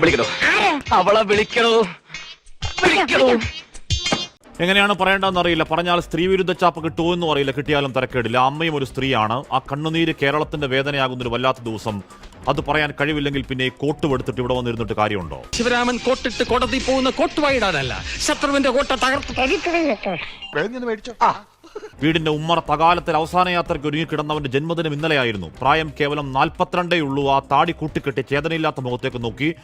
വിളിക്കണോ? അവളെ വിളിക്കണോ? വിളിക്കണോ? എങ്ങനെയാണ് പറയേണ്ടതെന്ന് അറിയില്ല. പറഞ്ഞാൽ സ്ത്രീ വിരുദ്ധ ചാപ്പ് കിട്ടുമോ എന്നും അറിയില്ല. കിട്ടിയാലും തരക്കേടില്ല. അമ്മയും ഒരു സ്ത്രീയാണ്. ആ കണ്ണുനീര് കേരളത്തിന്റെ വേദനയാകുന്ന ഒരു വല്ലാത്ത ദിവസം. അത് പറയാൻ കഴിവില്ലെങ്കിൽ പിന്നെ ഈ കോട്ട് എടുത്തിട്ട് ഇവിടെ വന്നിരുന്നിട്ട് കാര്യമുണ്ടോ? ശിവരാമൻ കോട്ടിട്ട് കോടതി പോകുന്ന കോട്ട് വായിടാനല്ല ശത്രുവിന്റെ കോട്ട തകർത്ത് വീടിന്റെ ഉമ്മർ തകാലത്തിൽ അവസാന യാത്രയ്ക്ക് ഒരുങ്ങി കിടന്നവന്റെ ജന്മദിനം ഇന്നലെയായിരുന്നു. പ്രായം കേവലം നാൽപ്പത്തിരണ്ടേ ഉള്ളൂ. ആ താടി കൂട്ടിക്കെട്ടി ചേതനയില്ലാത്ത മുഖത്തേക്ക് നോക്കി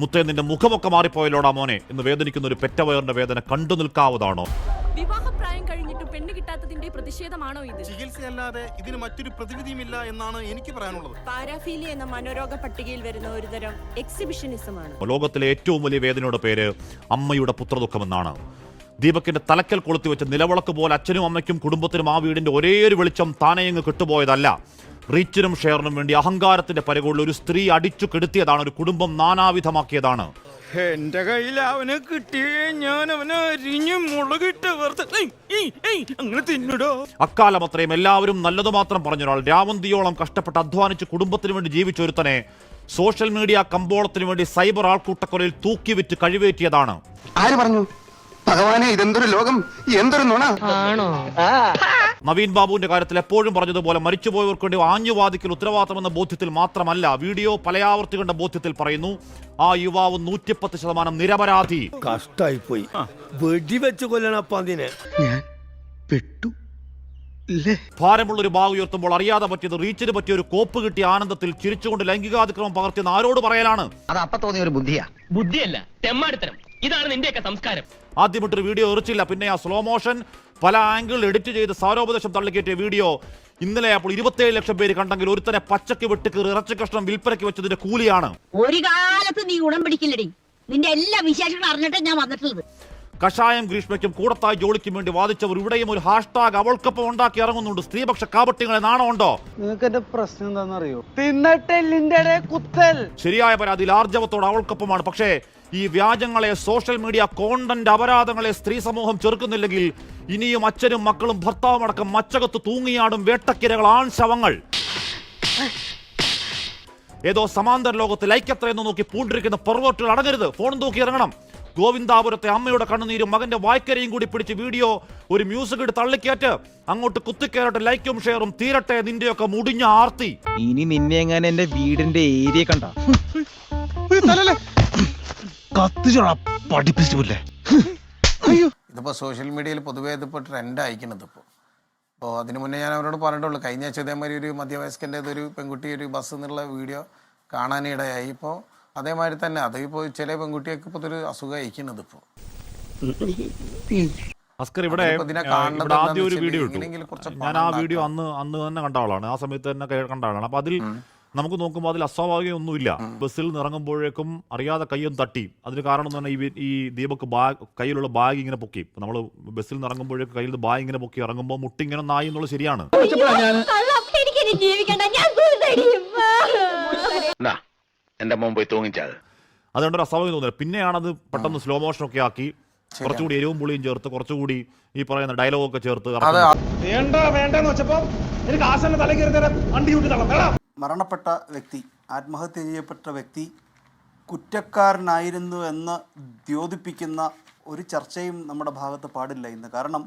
മുത്തേ നിന്റെ മുഖമൊക്കെ മാറിപ്പോയല്ലോടാ മോനെ? എന്ന് വേദനിക്കുന്ന ഒരു പെറ്റവയറിന്റെ വേദന കണ്ടു നിൽക്കാവതാണോ? വിവാഹപ്രായം കഴിഞ്ഞിട്ട് പെണ്ണ് കിട്ടാത്തതിന്റെ പ്രതിഷേധമാണോ ഇത്? ചികിത്സയല്ലാതെ ഇതിന് മറ്റൊരു പ്രതിവിധിയുമില്ല എന്നാണ് എനിക്ക് പറയാനുള്ളത്. പാരാഫീലിയ എന്ന മനോരോഗ പട്ടികയിൽ വരുന്ന ഒരുതരം എക്സിബിഷനിസമാണ്. ലോകത്തിലെ ഏറ്റവും വലിയ വേദനയുടെ പേര് അമ്മയുടെ പുത്രദുഃഖമെന്നാണ്. ദീപക്കിന്റെ തലക്കൽ കൊളുത്തി വെച്ച നിലവിളക്ക് പോലെ അച്ഛനും അമ്മയ്ക്കും കുടുംബത്തിനും ആ വീടിന്റെ ഒരേ ഒരു വെളിച്ചം താനെയങ്ങ് കിട്ടുപോയതല്ല. റീച്ചിനും ഷെയറിനും വേണ്ടി അഹങ്കാരത്തിന്റെ പരകളിൽ ഒരു സ്ത്രീ അടിച്ചു കെടുത്തിയതാണ് ഒരു കുടുംബം നാനാവിധമാക്കിയതാണ്. എന്റെ കയ്യിൽ അവനെ കിട്ടിയേ ഞാൻ അവനെ അരിഞ്ഞ് മുളകിട്ട് അങ്ങനെ തിന്നിടോ? അക്കാലം അത്രയും എല്ലാവരും നല്ലത് മാത്രം പറഞ്ഞൊരാൾ രാവന്തിയോളം കഷ്ടപ്പെട്ട് അധ്വാനിച്ച് കുടുംബത്തിന് വേണ്ടി ജീവിച്ചൊരുത്തനെ സോഷ്യൽ മീഡിയ കമ്പോളത്തിന് വേണ്ടി സൈബർ ആൾക്കൂട്ടക്കൊലയിൽ തൂക്കി വിറ്റ് കഴിവേറ്റിയതാണ്. ആര് പറഞ്ഞു? ഭഗവാനെ ഇതെന്തൊരു ലോകം? എന്തൊരു നുണ? നവീൻ ബാബുവിന്റെ കാര്യത്തിൽ എപ്പോഴും പറഞ്ഞതുപോലെ മരിച്ചുപോയവർക്ക് വേണ്ടി ആഞ്ഞുവാദിക്കൽ ഉത്തരവാദിത്തമെന്ന ബോധ്യത്തിൽ മാത്രമല്ല വീഡിയോ പലയാവർത്തി കണ്ട ബോധ്യത്തിൽ പറയുന്നു ആ യുവാവ് നൂറ്റിപ്പത്ത് ശതമാനം നിരപരാധി. കഷ്ടായി പോയി വെടിവെച്ച് കൊല്ലണപ്പ അതിനെ ഭാരമുള്ള ഒരു ബാഗ് ഉയർത്തുമ്പോൾ അറിയാതെ പറ്റിയത് റീച്ചിന് പറ്റിയ ഒരു കോപ്പ് കിട്ടിയ ആനന്ദത്തിൽ ചിരിച്ചുകൊണ്ട് ലൈംഗികാതിക്രമം പകർത്തിയെന്ന് ആരോട് പറയലാണ്? അത് അപ്പൊ തോന്നിയ ഒരു ബുദ്ധിയാ. ബുദ്ധിയല്ല തെമ്മാടിത്തരം. ഇതാണ് നിന്റെയൊക്കെ സംസ്കാരം. ആദ്യമിട്ടൊരു വീഡിയോ എറിച്ചില്ല പിന്നെ ആ സ്ലോ മോഷൻ പല ആംഗിൾ എഡിറ്റ് ചെയ്ത് സാരോപദേശം തള്ളിക്കേറ്റിയ വീഡിയോ. ഇന്നലെ അപ്പോൾ ഇരുപത്തിയേഴ് ലക്ഷം പേര് കണ്ടെങ്കിൽ ഒരുത്തനെ പച്ചക്ക് വെട്ടിക്കീറി ഇറച്ചി കഷ്ണം വിൽപ്പനയ്ക്ക് വെച്ചതിന്റെ കൂലിയാണ്. ഒരു കാലത്ത് നീ ഗുണം പിടിക്കില്ലടി. നിന്റെ എല്ലാ വിശേഷങ്ങളും അറിഞ്ഞിട്ട് ഞാൻ വന്നിട്ടുള്ളത്. കഷായം ഗ്രീഷ്മയ്ക്കും കൂടത്തായി ജോളിക്കും വേണ്ടി വാദിച്ചവർ ഇവിടെയും ഒരു ഹാഷ്ടാഗ് അവൾക്കൊപ്പം ഉണ്ടാക്കി ഇറങ്ങുന്നുണ്ട്. സ്ത്രീപക്ഷ കാപട്യങ്ങളെ നാണമുണ്ടോ? നിങ്ങൾക്ക് എന്റെ പ്രശ്നം എന്താണെന്നറിയോ? തിന്നട്ടെല്ലിന്റെ കുത്തൽ. ശരിയായ പരാതിയിൽ ആർജവത്തോട് അവൾക്കൊപ്പമാണ്. പക്ഷേ ഈ വ്യാജങ്ങളെ സോഷ്യൽ മീഡിയ കോണ്ടന്റ് അപരാധങ്ങളെ സ്ത്രീ സമൂഹം ചെറുക്കുന്നില്ലെങ്കിൽ ഇനിയും അച്ഛനും മക്കളും ഭർത്താവും അടക്കം മച്ചകത്ത് തൂങ്ങിയാടും വേട്ടക്കിരകൾ ആൺ ശവങ്ങൾ. ഏതോ സമാന്തര ലോകത്ത് ലൈക്കത്രയെന്ന് നോക്കി പൂണ്ടിരിക്കുന്ന പെർവോട്ടുകൾ അടങ്ങരുത്. ഫോൺ തൂക്കി ഇറങ്ങണം. ഗോവിന്ദാപുരത്തെ അമ്മയുടെ കണ്ണുനീരും മകന്റെ വായ്ക്കരയും കൂടി പിടിച്ച് വീഡിയോ ഒരു മ്യൂസിക് ഇട്ട് തള്ളിക്കേറ്റ്. അങ്ങോട്ട് കുത്തിക്കയറട്ടെ ലൈക്കും ഷെയറും തീരട്ടെ നിന്റെയൊക്കെ മുടിഞ്ഞ ആർത്തി. ഇനി നിന്നെ എങ്ങനെ എന്റെ വീടിന്റെ ഏരിയ കണ്ട? കത്തിച്ചോടാ പഠിപ്പിച്ചില്ലേ ഇതിപ്പോൾ സോഷ്യൽ മീഡിയയിൽ പൊതുവേ ഇതിപ്പോൾ ട്രെൻഡ് അയക്കുന്നത് ഇപ്പോ. അപ്പോ അതിന് മുന്നേ ഞാൻ അവരോട് പറഞ്ഞിട്ടുള്ളൂ കഴിഞ്ഞ ആഴ്ച ഇതേമാതിരി ഒരു മധ്യവയസ്കന്റെ ഒരു പെൺകുട്ടി ഒരു ബസ് എന്നുള്ള വീഡിയോ കാണാനിടയായി. ഇപ്പോൾ അതേമാതിരി തന്നെ അത് ഇപ്പോൾ ചില പെൺകുട്ടിയൊക്കെ ഇപ്പോൾ ഇതൊരു അസുഖം അയക്കുന്നത് ഇപ്പോൾ അസ്കർ ഇവിടെ ഇവിടെ ആദ്യം ഒരു വീഡിയോ ഇട്ടു. ഞാൻ ആ വീഡിയോ അന്ന് അന്ന് തന്നെ കണ്ട ആളാണ്. ആ സമയത്ത് തന്നെ കണ്ട ആളാണ്. അപ്പൊ അതിൽ നമുക്ക് നോക്കുമ്പോൾ അതിൽ അസ്വാഭാവികം ഒന്നുമില്ല ബസ്സിൽ നിന്ന് ഇറങ്ങുമ്പോഴേക്കും അറിയാതെ കയ്യും തട്ടി. അതിന് കാരണം എന്ന് പറഞ്ഞാൽ ഈ ഈ ദീപക്ക് ബാഗ് കയ്യിലുള്ള ബാഗ് ഇങ്ങനെ പൊക്കി. നമ്മൾ ബസ്സിൽ നിന്ന് ഇറങ്ങുമ്പോഴേക്കും കയ്യിൽ ബാഗ് ഇങ്ങനെ പൊക്കി ഇറങ്ങുമ്പോൾ മുട്ടിങ്ങനെ നായി എന്നുള്ളത് ശരിയാണ്. എന്റെ മോൻ പോയി തൂങ്ങിച്ചാൽ. അതുകൊണ്ട് അസ്വാഭാവികം തോന്നുന്നില്ല പിന്നെയാണത് പെട്ടെന്ന് സ്ലോ മോഷൻ ഒക്കെ ആക്കി കുറച്ചുകൂടി എരിവും പുളിയും ചേർത്ത് കുറച്ചുകൂടി ഈ പറയുന്ന ഡയലോഗ് ഒക്കെ ചേർത്ത്. വേണ്ട വേണ്ടെന്ന് വെച്ചപ്പോ എനിക്ക് ആശാന്റെ തല കയറി തരാം വണ്ടി ചൂട്ടി തള്ളാം. മരണപ്പെട്ട വ്യക്തി ആത്മഹത്യ ചെയ്യപ്പെട്ട വ്യക്തി കുറ്റക്കാരനായിരുന്നു എന്ന് ദ്യോതിപ്പിക്കുന്ന ഒരു ചർച്ചയും നമ്മുടെ ഭാഗത്ത് പാടില്ല ഇന്ന്. കാരണം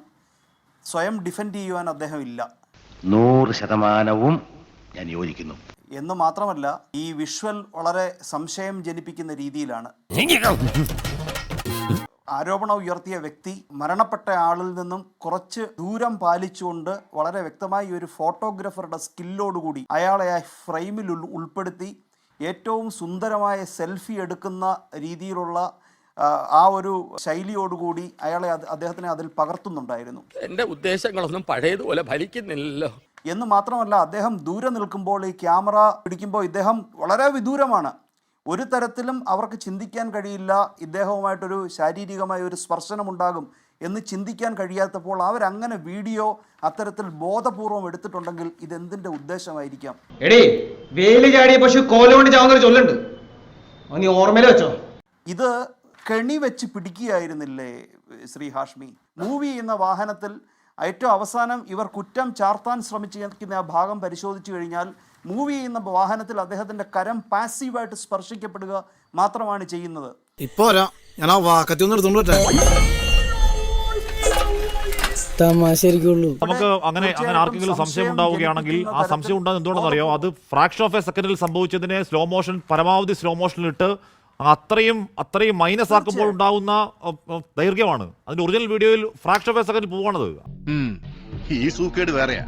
സ്വയം ഡിഫെൻഡ് ചെയ്യുവാൻ അദ്ദേഹം ഇല്ല. നൂറ് ശതമാനവും ഞാൻ യോജിക്കുന്നു. എന്ന് മാത്രമല്ല ഈ വിഷ്വൽ വളരെ സംശയം ജനിപ്പിക്കുന്ന രീതിയിലാണ്. ആരോപണം ഉയർത്തിയ വ്യക്തി മരണപ്പെട്ട ആളിൽ നിന്നും കുറച്ച് ദൂരം പാലിച്ചുകൊണ്ട് വളരെ വ്യക്തമായി ഒരു ഫോട്ടോഗ്രാഫറുടെ സ്കില്ലോടുകൂടി അയാളെ ആ ഫ്രെയിമിൽ ഉൾപ്പെടുത്തി ഏറ്റവും സുന്ദരമായ സെൽഫി എടുക്കുന്ന രീതിയിലുള്ള ആ, ഒരു ശൈലിയോടുകൂടി അയാളെ അത് അദ്ദേഹത്തിനെ അതിൽ പകർത്തുന്നുണ്ടായിരുന്നു. എന്റെ ഉദ്ദേശങ്ങളൊന്നും പഴയതുപോലെ ഫലിക്കുന്നില്ലല്ലോ. എന്ന് മാത്രമല്ല അദ്ദേഹം ദൂരെ നിൽക്കുമ്പോൾ ഈ ക്യാമറ പിടിക്കുമ്പോൾ ഇദ്ദേഹം വളരെ വിദൂരമാണ്. ഒരു തരത്തിലും അവർക്ക് ചിന്തിക്കാൻ കഴിയില്ല ഇദ്ദേഹവുമായിട്ടൊരു ശാരീരികമായ ഒരു സ്പർശനമുണ്ടാകും എന്ന് ചിന്തിക്കാൻ കഴിയാത്തപ്പോൾ അവരങ്ങനെ വീഡിയോ അത്തരത്തിൽ ബോധപൂർവം എടുത്തിട്ടുണ്ടെങ്കിൽ ഇതെന്തിന്റെ ഉദ്ദേശമായിരിക്കാം? എടേ വേലി ചാടിയ പശു കോലോണ്ട് ചാവുന്നൊരു ചൊല്ലുണ്ട്. നീ ഓർമ്മയിൽ വെച്ചോ? ഇത് കെണി വെച്ച് പിടിക്കുകയായിരുന്നില്ലേ ശ്രീ ഹാഷ്മി? മൂവി എന്ന വാഹനത്തിൽ ഏറ്റവും അവസാനം ഇവർ കുറ്റം ചാർത്താൻ ശ്രമിച്ചിരിക്കുന്ന ആ ഭാഗം പരിശോധിച്ചു കഴിഞ്ഞാൽ മൂവ് ചെയ്യുന്ന വാഹനത്തിൽ അദ്ദേഹത്തിന്റെ കരം പാസീവായിട്ട് സ്പർശിക്കപ്പെടുക മാത്രമാണ് ചെയ്യുന്നത്. ഇപ്പൊ ഞാൻ ആ വാക്കത്തി നമുക്ക് അങ്ങനെ അങ്ങനെ ആർക്കെങ്കിലും സംശയം ഉണ്ടാവുകയാണെങ്കിൽ ആ സംശയം ഉണ്ടാകുന്നത് എന്തുകൊണ്ടെന്നറിയോ? അത് ഫ്രാക്ഷൻ ഓഫ് എ സെക്കൻഡിൽ സംഭവിച്ചതിനെ സ്ലോ മോഷൻ പരമാവധി സ്ലോ മോഷനിലിട്ട് അത്രയും അത്രയും മൈനസ് ആക്കുമ്പോൾ അഹ്, ദൈർഘ്യമാണ്. അതിന്റെ ഒറിജിനൽ വീഡിയോയിൽ ഫ്രാക്ഷൻ ഓഫ് എ സെക്കൻഡിൽ പോവാണത് ഈ സൂക്കേട് വേറെയാ.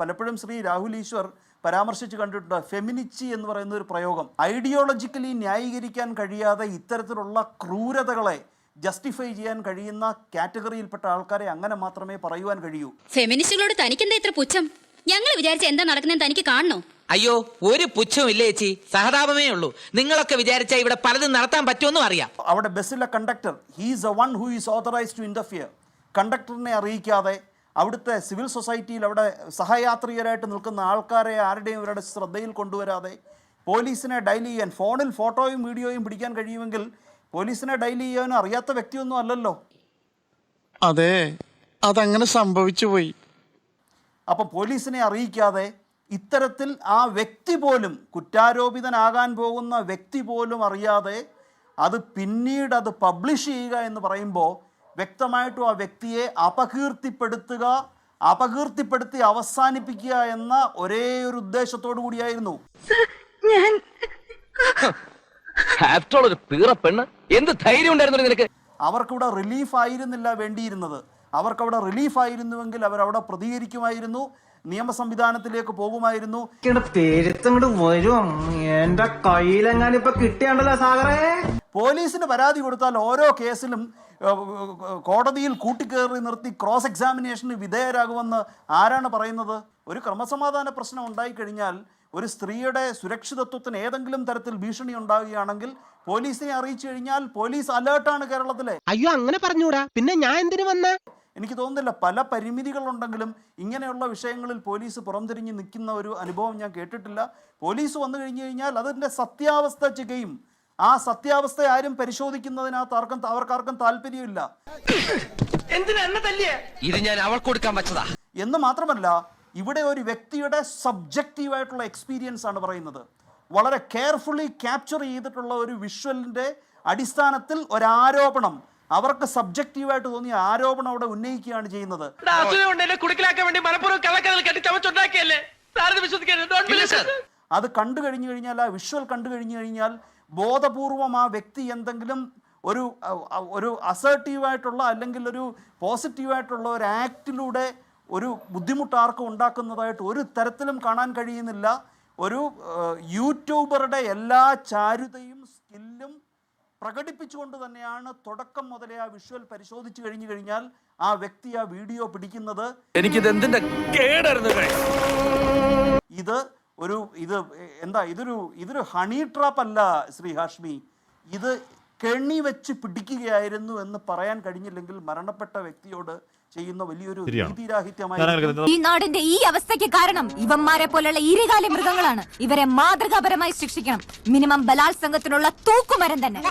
പലപ്പോഴും ശ്രീ രാഹുൽ ഈശ്വർ പരാമർശിച്ച് കണ്ടിട്ടുണ്ട് ഫെമിനിച്ചി എന്ന് പറയുന്ന ഒരു പ്രയോഗം ഐഡിയോളജിക്കലി ന്യായീകരിക്കാൻ കഴിയാതെ ഇത്തരത്തിലുള്ള ക്രൂരതകളെ ജസ്റ്റിഫൈ ചെയ്യാൻ കഴിയുന്ന കാറ്റഗറിയിൽപ്പെട്ട ആൾക്കാരെ അങ്ങനെ മാത്രമേ പറയുവാൻ കഴിയൂ. ഫെമിനിസ്റ്റുകളോട് തനിക്കെന്താ ഇത്ര പുച്ഛം? ഞങ്ങൾ വിചാരിച്ച എന്താ നടക്കുന്നത് തനിക്ക് കാണണോ? അയ്യോ ഒരു പുച്ഛവും ഇല്ല ചേച്ചി? സഹതാപമേ ഉള്ളൂ. നിങ്ങളൊക്കെ വിചാരിച്ച ഇവിടെ പലതും നടത്താൻ പറ്റുമെന്നും അറിയാം. അവിടെ ബസ്സിലെ conductor he's a one who is authorise to interfere കണ്ടക്ടറിനെ അറിയിക്കാതെ അവിടുത്തെ സിവിൽ സൊസൈറ്റിയിൽ അവിടെ സഹയാത്രികരായിട്ട് നിൽക്കുന്ന ആൾക്കാരെ ആരുടെയും ഇവരുടെ ശ്രദ്ധയിൽ കൊണ്ടുവരാതെ പോലീസിനെ ഡയൽ ചെയ്യാൻ ഫോണിൽ ഫോട്ടോയും വീഡിയോയും പിടിക്കാൻ കഴിയുമെങ്കിൽ പോലീസിനെ ഡയൽ ചെയ്യാനും അറിയാത്ത വ്യക്തിയൊന്നും അല്ലല്ലോ. അതെ അതങ്ങനെ സംഭവിച്ചു പോയി അപ്പോൾ പോലീസിനെ അറിയിക്കാതെ ഇത്തരത്തിൽ ആ വ്യക്തി പോലും കുറ്റാരോപിതനാകാൻ പോകുന്ന വ്യക്തി പോലും അറിയാതെ അത് പിന്നീട് അത് പബ്ലിഷ് ചെയ്യുക എന്ന് പറയുമ്പോൾ വ്യക്തമായിട്ടും ആ വ്യക്തിയെ അപകീർത്തിപ്പെടുത്തുക അപകീർത്തിപ്പെടുത്തി അവസാനിപ്പിക്കുക എന്ന ഒരേ ഒരു ഉദ്ദേശത്തോടു കൂടിയായിരുന്നു. എന്ത് ധൈര്യം ഉണ്ടായിരുന്നു നിനക്ക്? അവർക്കിവിടെ റിലീഫ് ആയിരുന്നില്ല വേണ്ടിയിരുന്നത്. അവർക്കവിടെ റിലീഫ് ആയിരുന്നുവെങ്കിൽ അവരവിടെ പ്രതികരിക്കുമായിരുന്നു. നിയമ സംവിധാനത്തിലേക്ക് പോകുമായിരുന്നു. പോലീസിന് പരാതി കൊടുത്താൽ ഓരോ കേസിലും കോടതിയിൽ കൂട്ടിക്കേറി നിർത്തി ക്രോസ് എക്സാമിനേഷന് വിധേയരാകുമെന്ന് ആരാണ് പറയുന്നത്? ഒരു ക്രമസമാധാന പ്രശ്നം ഉണ്ടായിക്കഴിഞ്ഞാൽ ഒരു സ്ത്രീയുടെ സുരക്ഷിതത്വത്തിന് ഏതെങ്കിലും തരത്തിൽ ഭീഷണി ഉണ്ടാകുകയാണെങ്കിൽ പോലീസിനെ അറിയിച്ചു കഴിഞ്ഞാൽ പോലീസ് അലേർട്ടാണ് കേരളത്തിലെ. അയ്യോ അങ്ങനെ പറഞ്ഞൂടാ. പിന്നെ ഞാൻ എന്തിനു വന്ന? എനിക്ക് തോന്നുന്നില്ല പല പരിമിതികളുണ്ടെങ്കിലും ഇങ്ങനെയുള്ള വിഷയങ്ങളിൽ പോലീസ് പുറംതിരിഞ്ഞ് നിൽക്കുന്ന ഒരു അനുഭവം ഞാൻ കേട്ടിട്ടില്ല. പോലീസ് വന്നു കഴിഞ്ഞു കഴിഞ്ഞാൽ അതിന്റെ സത്യാവസ്ഥ ചെയ്യുകയും ആ സത്യാവസ്ഥ ആരും പരിശോധിക്കുന്നതിനകത്ത് ആർക്കും അവർക്കാർക്കും താല്പര്യമില്ല. ഇത് ഞാൻ അവൾക്ക് കൊടുക്കാൻ വെച്ചതാ. എന്ന് മാത്രമല്ല ഇവിടെ ഒരു വ്യക്തിയുടെ സബ്ജക്റ്റീവായിട്ടുള്ള എക്സ്പീരിയൻസ് ആണ് പറയുന്നത്. വളരെ കെയർഫുള്ളി ക്യാപ്ചർ ചെയ്തിട്ടുള്ള ഒരു വിഷ്വലിന്റെ അടിസ്ഥാനത്തിൽ ഒരാരോപണം അവർക്ക് സബ്ജക്റ്റീവായിട്ട് തോന്നിയ ആരോപണം അവിടെ ഉന്നയിക്കുകയാണ് ചെയ്യുന്നത്. അത് കണ്ടു കഴിഞ്ഞു കഴിഞ്ഞാൽ ആ വിഷ്വൽ കണ്ടു കഴിഞ്ഞു കഴിഞ്ഞാൽ ബോധപൂർവം ആ വ്യക്തി എന്തെങ്കിലും ഒരു ഒരു അസേർട്ടീവായിട്ടുള്ള അല്ലെങ്കിൽ ഒരു പോസിറ്റീവായിട്ടുള്ള ഒരു ആക്റ്റിലൂടെ ഒരു ബുദ്ധിമുട്ട് ആർക്കും ഉണ്ടാക്കുന്നതായിട്ട് ഒരു തരത്തിലും കാണാൻ കഴിയുന്നില്ല. ഒരു യൂട്യൂബറുടെ എല്ലാ ചാരുതയും സ്കില്ലും പ്രകടിപ്പിച്ചുകൊണ്ട് തന്നെയാണ് തുടക്കം മുതലേ ആ വിഷ്വൽ പരിശോധിച്ചു കഴിഞ്ഞു കഴിഞ്ഞാൽ ആ വ്യക്തി ആ വീഡിയോ പിടിക്കുന്നത്. എനിക്കിത് എന്തിന്റെ ഇത് ഒരു ഇത് എന്താ ഇതൊരു ഇതൊരു ഹണി ട്രാപ്പ് അല്ല ശ്രീ ഹാഷ്മി. ഇത് കെണി വെച്ച് പിടിക്കുകയായിരുന്നു എന്ന് പറയാൻ കഴിഞ്ഞില്ലെങ്കിൽ മരണപ്പെട്ട വ്യക്തിയോട് ചെയ്യുന്ന വലിയൊരു. നീതിരാഹിത്യമായ ഈ നാടിന്റെ ഈ അവസ്ഥയ്ക്ക് കാരണം ഇവന്മാരെ പോലുള്ള ഇരുകാല മൃഗങ്ങളാണ്. ഇവരെ മാതൃകാപരമായി ശിക്ഷിക്കണം. മിനിമം ബലാത്സംഗത്തിനുള്ള തൂക്കുമരം തന്നെ.